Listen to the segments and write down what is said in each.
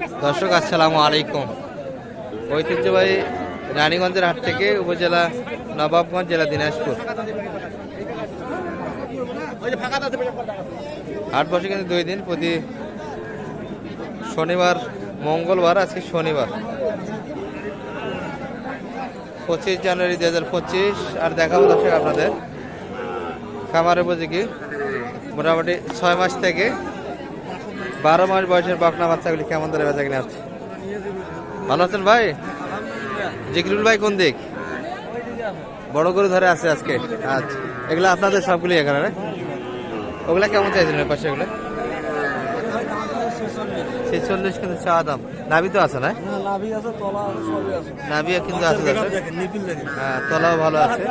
দর্শক, আসসালামু আলাইকুম। ঐতিহ্যবাহী রানীগঞ্জের হাট থেকে উপজেলা নবাবগঞ্জ, জেলা দিনাজপুর। হাট বসে কিন্তু দুই দিন, প্রতি শনিবার, মঙ্গলবার, আজকে শনিবার। পঁচিশ জানুয়ারি দু হাজার পঁচিশ, আর দেখাবো দর্শক আপনাদের। খামারে উপযোগী। মোটামুটি ছয় মাস থেকে বারো মাস বয়সের বকনা বাচ্চাগুলি কেমন ধরে বেচা কিনে আসছে? ভালো আছেন ভাই? জিকরুল ভাই কোন দিক? বড় গরু ধরে আছে আজকে। আচ্ছা এগুলো আপনাদের সবগুলি এখানে, না? ওগুলা কেমন চাইছেন পাশে এগুলো? ছেচল্লিশ কিন্তু চা দাম। নাবি তো আছে, না? নাবিও কিন্তু আছে হ্যাঁ তলাও ভালো আছে।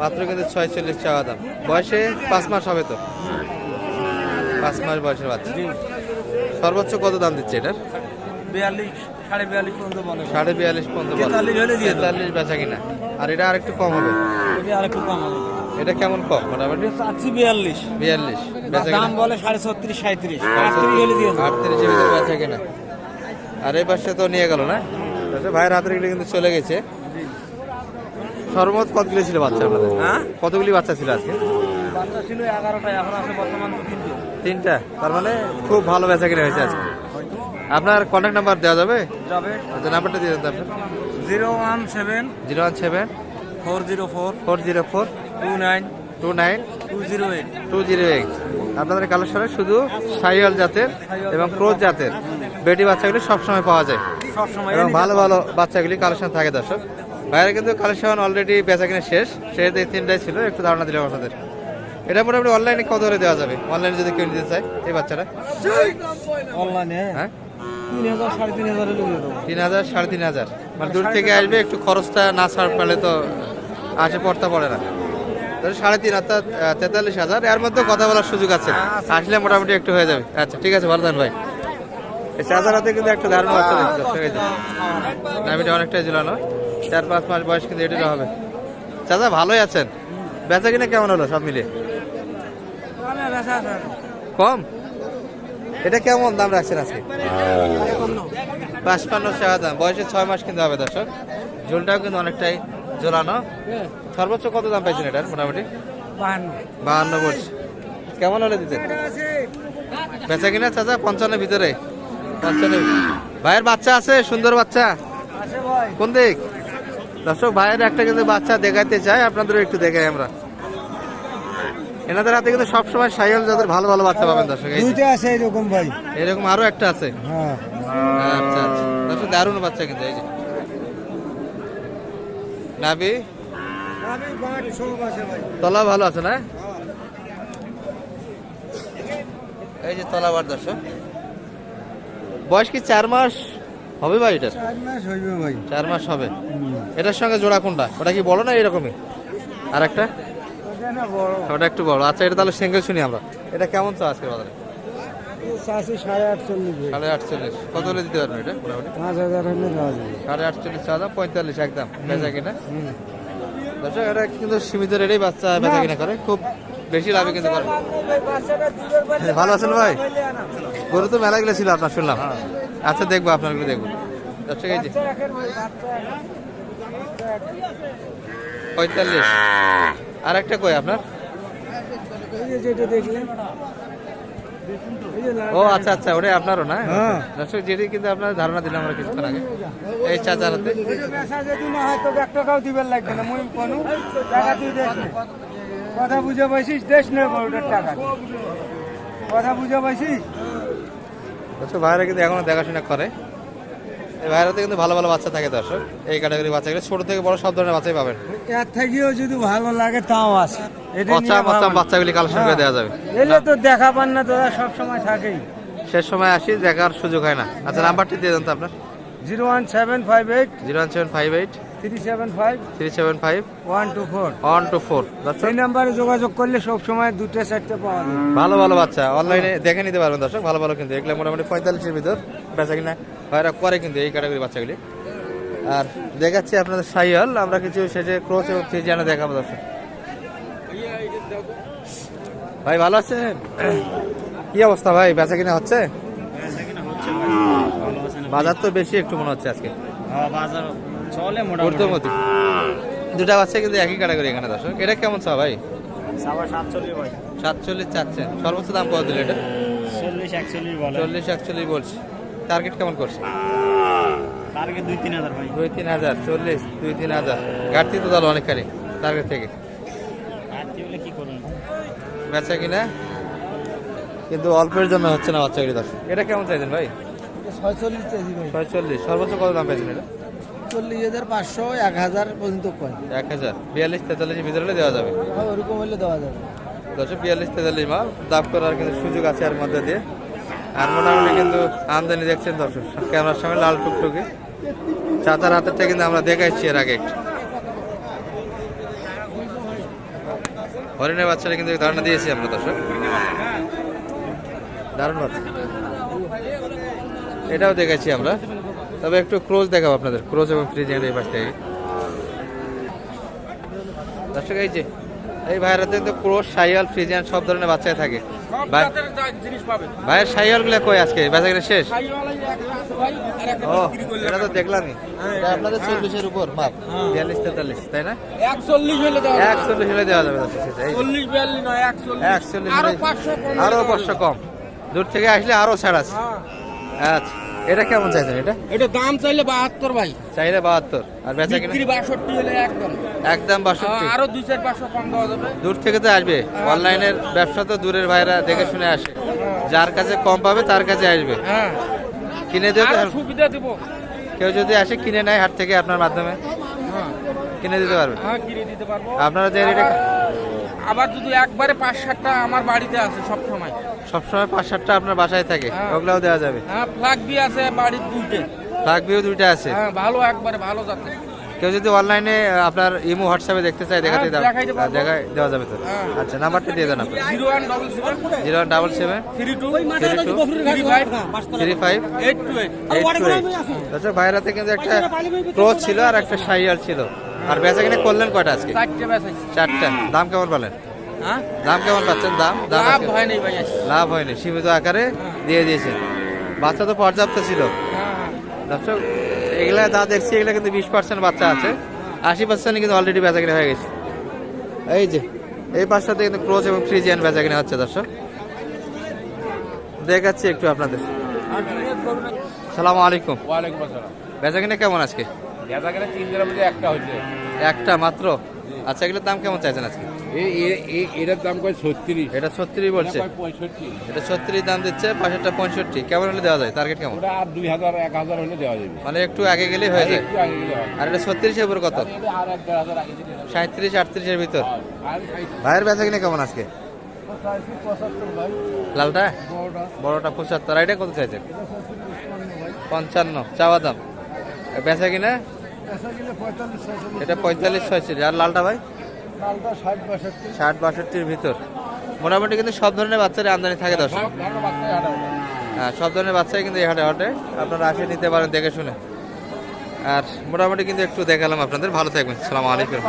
মাত্র কিন্তু ছয়চল্লিশ চাওয়া দাম। বয়সে পাঁচ মাস হবে তো? পাঁচ মাস বয়সের বাচ্চা। সর্বোচ্চ কত দাম দিচ্ছে এটার? সাড়ে বিয়াল্লিশ পর্যন্ত। তেতাল্লিশ। বেচা কিনা। আর এটা আর একটু কম হবে। এটা কম হবে। এটা কেমন কম মোটামুটি? চাচ্ছি বিয়াল্লিশ। বিয়াল্লিশ। দাম বলে সাড়ে ছত্রিশ সাঁত্রিশ আটত্রিশ বেচা কিনা। আর এই পাশে তো নিয়ে গেল না? আচ্ছা, ভাইয়ের হাতের গুলি কিন্তু চলে গেছে। সর্বমোট কতগুলি ছিল বাচ্চা আপনাদের? হ্যাঁ? কতগুলি বাচ্চা ছিল আজকে? বাচ্চা ছিল এগারোটা এখন আছে বর্তমান তিনটে। তিনটা? তার মানে খুব ভালো বেচা কিনা হয়েছে আজকে। আপনার কন্ট্যাক্ট নাম্বার দেওয়া যাবে? যাবে। আচ্ছা নাম্বারটা দিয়ে দেন আপনার zero one seven zero one seven four zero four four zero four two nine two nine two zero eight. Two zero eight. আপনাদের কালেকশনে শুধু সাইয়াল জাতের এবং ক্রোজ জাতের বেটি বাচ্চাগুলি সবসময় পাওয়া যায়। সবসময় এবং ভালো ভালো বাচ্চাগুলি কালেকশন থাকে দর্শক। বাইরে কিন্তু কালেকশন অলরেডি বেচা কিনা শেষ সেহেতু এই তিনটাই ছিল। একটু ধারণা দিলাম আপনাদের। এটা মোটামুটি অনলাইনে কত করে দেওয়া যাবে? অনলাইনে যদি কেউ নিতে চায় এই বাচ্চারা অনলাইনে হ্যাঁ? তিন হাজার সাড়ে তিন হাজার হাজার হাজার। মানে দূর থেকে আসবে একটু খরচটা না ছাড় পারলে তো আসে পড়তে পড়ে না। সাড়ে তিন অর্থাৎ আহ, তেতাল্লিশ হাজার। এর মধ্যে কথা বলার সুযোগ আছে। আসলে মোটামুটি একটু হয়ে যাবে। আচ্ছা ঠিক আছে ভালো থাকেন ভাই। এই চাচার হাতে কিন্তু একটা দারুণ বাচ্চা দেখতে। নামিটা অনেকটাই ঝুলানো। চার পাঁচ মাস বয়স কিন্তু এটারও হবে। চাচা ভালোই আছেন? বেচা কিনা কেমন হলো সব মিলিয়ে? কম? এটা কেমন দাম রাখছেন আজকে? পাঁচপান্ন টাকা দাম বয়সে ছয় মাস কিন্তু হবে দর্শক। ঝোলটাও কিন্তু অনেকটাই ঝোলানো। সর্বোচ্চ কত দাম পাইছেন এটার মোটামুটি? বাহান্ন। বলছে। কেমন হলে দিতেন? বেচা কিনা চাচা? পঞ্চান্নের ভিতরে? পঞ্চান্ন ভাইয়ের বাচ্চা আছে? সুন্দর বাচ্চা? কোন দিক? দর্শক ভাইয়ের একটা কিন্তু বাচ্চা দেখাইতে চাই। আপনাদেরও একটু দেখাই আমরা। এনাদের হাতে কিন্তু সবসময় সাইকেল যাদের ভালো ভালো বাচ্চা পাবেন দর্শক দুইটা আছে এরকম ভাই। এরকম আরও একটা আছে? হ্যাঁ। আচ্ছা আচ্ছা। দর্শক দারুণ বাচ্চা কিন্তু এই যে। নাবি? তলা ভালো আছে না? এই যে তলা বার দর্শক। বয়স কি চার মাস হবে ভাই এটার চার মাস ভাই। চার মাস হবে। এটার সঙ্গে জোড়া কোনটা? ওটা কি বড় না এরকমই? আর একটা ওটা একটু বড়। আচ্ছা এটা তাহলে সিঙ্গেল শুনি আমরা। এটা কেমন চা আজকে বাজারে? সাড়ে আটচল্লিশ কত হলে দিতে পারবেন এটা? পাঁচ হাজার হলে সাড়ে আটচল্লিশ পঁয়তাল্লিশ একদম। বেচা কিনা? দর্শক এটা কিন্তু সীমিত রেটেই বাচ্চা বেচা কিনা করে। খুব বেশি লাভে কিন্তু করে ভালো আছেন ভাই? গরু তো মেলা ছিল আপনার শুনলাম। আচ্ছা দেখব আপনারগুলো দেখব। দর্শক এই যে পঁয়তাল্লিশ। আর একটা কই আপনার? ও আচ্ছা আচ্ছা ওটাই আপনারও না? হ্যাঁ। দর্শক যেটি কিন্তু আপনার ধারণা দিলাম আমরা কিছুক্ষণ আগে। এই চা চালাতে না হয় তো এক টাকাও দিবার লাগবে না টাকা তুই কথা বুঝে পাইছিস দেশ নে গরুটার টাকা। কথা বুঝে পাইছিস ভাইরা কিন্তু এখনও দেখাশোনা করে। এই ভাইরাতে কিন্তু ভালো ভালো বাচ্চা থাকে দর্শক। এই ক্যাটাগরি বাচ্চাগুলো ছোট থেকে বড় সব ধরনের বাচ্চাই পাবেন। এর থেকেও যদি ভালো লাগে তাও আছে। বাচ্চা বাচ্চা বাচ্চাগুলি কালেকশন করে দেওয়া যাবে। এলে তো দেখা পান না তোরা সব সময় থাকেই। শেষ সময় আসি দেখার সুযোগ হয় না। আচ্ছা নাম্বারটি দিয়ে দেন তো আপনার। Zero one seven five eight zero one seven five eight three seven five three seven five one two four. One two four. সেই নাম্বারে যোগাযোগ করলে সব সময় দুটো চারটে পাওয়া যাবে ভালো ভালো বাচ্চা। অনলাইনে দেখে নিতে পারবেন দর্শক। ভালো ভালো কিন্তু। এগুলো মোটামুটি পঁয়তাল্লিশের ভিতর। বেচা কিনা ভাইরা করে কিন্তু এই ক্যাটাগরি বাচ্চাগুলি। আর দেখাচ্ছি আপনাদের সাইয়াল আমরা কিছু শেষে ক্রোচ এবং ফিজিয়ানা দেখাবো দর্শক। ভাই ভালো আছেন? কি অবস্থা ভাই বেচা কিনা হচ্ছে? বাজার তো বেশি একটু মনে হচ্ছে আজকে। মোটামুটি দুটা বাচ্চা কিন্তু একই ক্যাটাগরি এখানে দর্শক। এটা কেমন চা ভাই? সাতচল্লিশ চাচ্ছেন। সর্বোচ্চ দাম কত দিল এটা? চল্লিশ একচল্লিশ বলছি। টার্গেট কেমন করছে? টার্গেট দুই তিন হাজার ভাই। দুই তিন হাজার চল্লিশ দুই তিন হাজার। ঘাটতি তো তাহলে অনেকখানি টার্গেট থেকে। আর কি হলে কি করুন? বেচা কিনা? কিন্তু অল্পের জন্য হচ্ছে না এটা কেমন চাইছেন ভাই? ছয়চল্লিশ চাইছি ভাই। ছয়চল্লিশ সর্বোচ্চ কত দাম পেয়েছেন এটা? চল্লিশ হাজার পাঁচশো এক হাজার পর্যন্ত কয়। এক হাজার বিয়াল্লিশ তেতাল্লিশ ভিতরে দেওয়া যাবে। ওরকম হলে দেওয়া যাবে। বিয়াল্লিশ তেতাল্লিশ মাল দাম করার কিন্তু সুযোগ আছে এর মধ্যে দিয়ে। আর মোটামুটি কিন্তু আমদানি দেখছেন দর্শক ক্যামেরার সামনে লাল টুকটুকি। চাচার হাতেরটা কিন্তু আমরা দেখাইছি এর আগে একটু। হরিণের বাচ্চারা কিন্তু ধারণা দিয়েছি আমরা দর্শক। দারুণ এটাও দেখেছি আমরা। তবে একটু ক্রোজ দেখাবো আপনাদের, ক্রোজ এবং ফ্রিজ এই পাশ থেকে। দর্শক, এই যে এই ভাইয়েরা কিন্তু ক্রোজ সাইয়াল ফ্রিজিয়ান সব ধরনের বাচ্চাই থাকে। ভাই- ভাইয়ের সাইয়ালগুলো কই আজকে? বেচা কিনা শেষ ও এটা তো দেখলামই। এটা আপনাদের চল্লিশের উপর মাপ। বিয়াল্লিশ তেতাল্লিশ তাই না? একচল্লিশ হলে দেওয়া একচল্লিশ হলে দেওয়া যাবে একচল্লিশ। একচল্লিশ আরও পাঁচশো কম দূর থেকে আসলে আরও ছাড় আছে। আচ্ছা। এটা কেমন চাইছেন এটা? এটা দাম চাইলে বাহাত্তর ভাই। চাইলে বাহাত্তর। আর বেচা কিনা? বাষট্টি হলে একদম। একদম বাষট্টি। আরও দুই চার পাঁচশো কম দেওয়া যাবে। দূর থেকে তো আসবে। অনলাইনের ব্যবসা তো দূরের ভাইরা দেখে শুনে আসে। যার কাছে কম পাবে তার কাছে আসবে। হ্যাঁ। কিনে তো সুবিধা দিব। কেউ যদি আসে কিনে নেয় হাট থেকে আপনার মাধ্যমে হ্যাঁ। কিনে দিতে পারবে। হ্যাঁ কিনে দিতে পারব। আপনারা যে রেটে আবার যদি একবারে পাঁচ সাতটা আমার বাড়িতে আছে সব সময় সবসময় পাঁচ সাতটা আপনার বাসায় থাকে হ্যাঁ। ওগুলাও দেওয়া যাবে। হ্যাঁ বি আছে বাড়ির দুইটে। লাগবেও দুইটা আছে। হ্যাঁ ভালো একবারে ভালো যাতে কেউ যদি অনলাইনে আপনার ইমো হোয়াটসঅ্যাপে দেখতে চায় দেখাতে হ্যাঁ, দাও দেখাইতে পারব। দেখাই দেওয়া যাবে তো। আচ্ছা নাম্বারটা দিয়ে দেন আপনি zero one double seven zero double seven three two three two three five eight two eight আচ্ছা ভাইরাতে কিন্তু একটা ক্রোচ ছিল আর একটা সাইয়ার ছিল। আর বেচা কিনে করলেন কয়টা আজকে? চারটে দাম কেমন পেলেন হ্যাঁ? দাম কেমন পাচ্ছেন? দাম? দাম লাভ আজকে? ভাই লাভ হয়নি সীমিত আকারে দিয়ে দিয়েছে বাচ্চা তো পর্যাপ্ত ছিল। হ্যাঁ দর্শক এগুলা যা দেখছি এগুলা কিন্তু বিশ পার্সেন্ট বাচ্চা আছে। আশি পার্সেন্ট কিন্তু অলরেডি বেচা কিনা হয়ে গেছে। এই যে এই পাঁচটাতে কিন্তু ক্রোচ এবং ফ্রিজিয়ান বেচা কিনা হচ্ছে দর্শক। দেখাচ্ছি একটু আপনাদের। সালাম আলাইকুম। বেচা কিনা কেমন আজকে? একটা মাত্র? আচ্ছা এগুলোর দাম কেমন চাইছেন আজকে? এটার দাম কয় ছত্রিশ? এটা ছত্রিশ বলছে। পঁয়ষট্টি? এটা ছত্রিশ দাম দিচ্ছে পাশেরটা পঁয়ষট্টি। কেমন হলে দেওয়া যায়? টার্গেট কেমন? ওটা আর দুই হাজার এক হাজার হলে দেওয়া যাবে। মানে একটু আগে গেলেই হয়ে যায়। আর এটা ছত্রিশের উপর কত। সাঁত্রিশ আটত্রিশের ভিতর। ভাইয়ের বেচা কিনা কেমন আজকে? লালটা? বড়টা। পঁচাত্তর। এটা কত চাইছেন? পঞ্চান্ন চাওয়া দাম। বেচা কিনা? পঁয়তাল্লিশ ছয়চল্লিশ। এটা পঁয়তাল্লিশ ছয়ত্রিশ আর লালটা ভাই? ষাট বাষট্টি। বাষট্টির ভিতর। মোটামুটি কিন্তু সব ধরনের বাচ্চারই আমদানি থাকে দর্শক। হ্যাঁ সব ধরনের বাচ্চাই কিন্তু এই হাটে হাটে আপনারা আসে নিতে পারেন দেখে শুনে। আর মোটামুটি কিন্তু একটু দেখালাম আপনাদের। ভালো থাকবেন। সালাম আলাইকুম